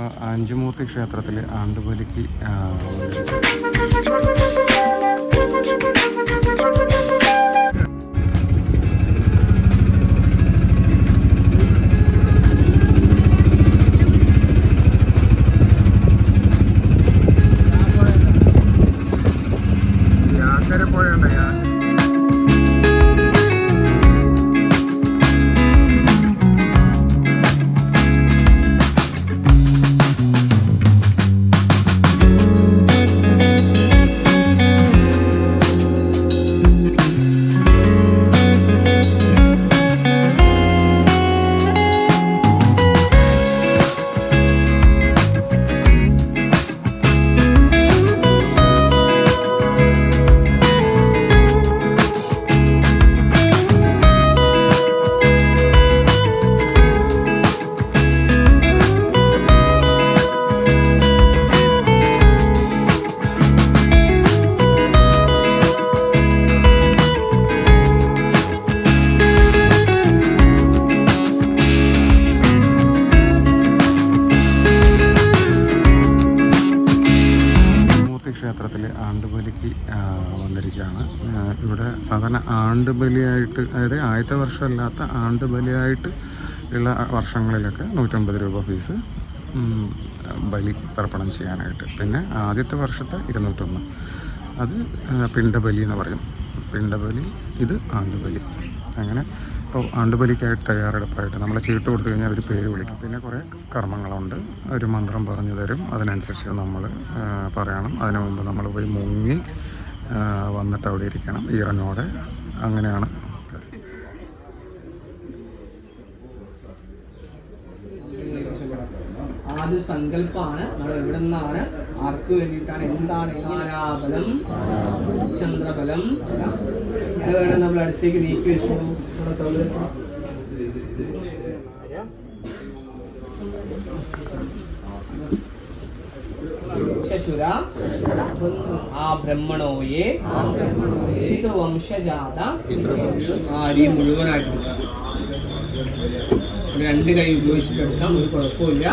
അപ്പോൾ അഞ്ചുമൂർത്തി ക്ഷേത്രത്തിൽ ആണ്ടുബലിക്ക് വന്നിരിക്കുകയാണ്. ഇവിടെ സാധാരണ ആണ്ട് ബലിയായിട്ട് അതായത് ആദ്യത്തെ വർഷമല്ലാത്ത ആണ്ട് ബലിയായിട്ട് ഉള്ള വർഷങ്ങളിലൊക്കെ നൂറ്റമ്പത് രൂപ ഫീസ് ബലി തർപ്പണം ചെയ്യാനായിട്ട്. പിന്നെ ആദ്യത്തെ വർഷത്തെ ഇരുന്നൂറ്റൊന്ന്. അത് പിണ്ടബലി എന്ന് പറയും. പിണ്ടബലി ഇത് ആണ്ടുബലി. അങ്ങനെ ഇപ്പോൾ ആണ്ടുബലിക്കായിട്ട് തയ്യാറെടുപ്പായിട്ട് നമ്മളെ ചീട്ട് കൊടുത്തു കഴിഞ്ഞാൽ അവർ പേര് വിളിക്കും. പിന്നെ കുറേ കർമ്മങ്ങളുണ്ട്. ഒരു മന്ത്രം പറഞ്ഞു തരും. അതിനനുസരിച്ച് നമ്മൾ പറയണം. അതിനു മുമ്പ് നമ്മൾ പോയി മുങ്ങി വന്നിട്ട് അവിടെ ഇരിക്കണം ഈറനോടെ. അങ്ങനെയാണ്. ആദ്യ സങ്കല്പമാണ് നമ്മൾ എവിടെ നിന്നാണ്? ആർക്ക് വേണ്ടിയിട്ടാണ്? എന്താണ്? താരാബലം ചന്ദ്രബലം? അത് വേണം നമ്മൾ അടുത്തേക്ക് നീക്കി വെച്ചു. നമ്മുടെ സൗകര്യത്തിന് ശശുര ആ ബ്രഹ്മണോയെ പിതൃവംശജാത ആരി മുഴുവനായിട്ടുണ്ട് രണ്ട് കൈ ഉപയോഗിച്ചിട്ടെടുക്കാം ഒരു കുഴപ്പമില്ല